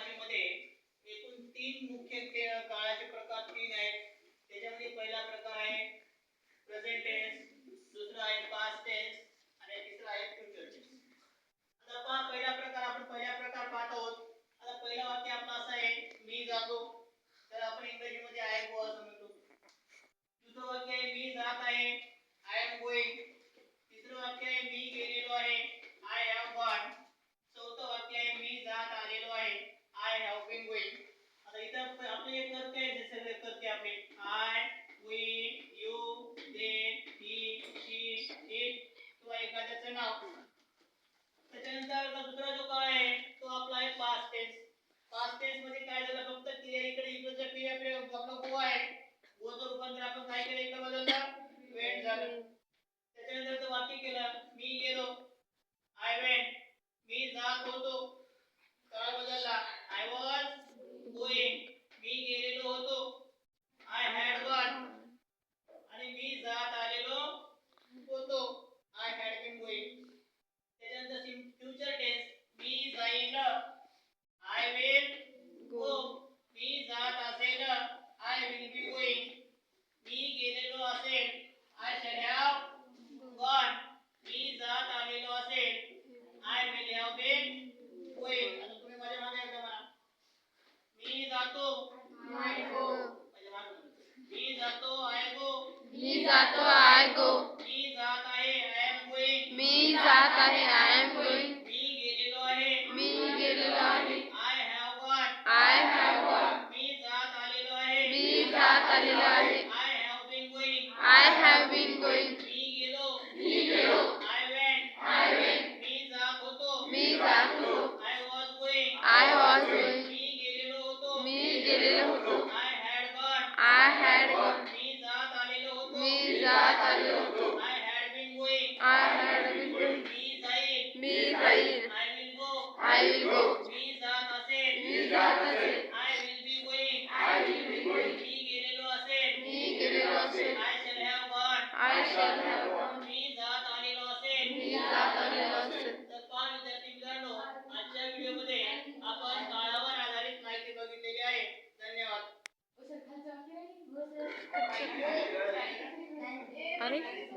प्रणालीमध्ये एकूण तीन मुख्य काळाचे प्रकार तीन आहेत. त्याच्यामध्ये पहिला प्रकार आहे प्रेझेंट टेन्स दुसरा आहे पास्ट टेन्स आणि तिसरा आहे फ्युचर टेन्स आता पहा पहिला प्रकार आपण पहिला प्रकार पाहत आहोत. आता पहिला वाक्य आपला असा आहे मी जातो. तर आपण इंग्रजीमध्ये आय गो असं म्हणतो दुसरं वाक्य आहे मी जात आहे. काय केलं एकदा बदलला झालं. त्याच्यानंतर तो वाक्य केलं मी गेलो. आय वेंट मी जात होतो. जातो आय गो मी जात आहे आय मी जात आहे जात आलो होतो आय हॅड विल गोईंग मी जाईल आय विल गो मी जात असेल आय विल बी गोईंग मी गेलेलो असेल आय शॅल हॅव गॉन मी जात आलेलो असेल आजच्या आपण काळावर आधारित माहिती बघितलेली आहे धन्यवाद everybody.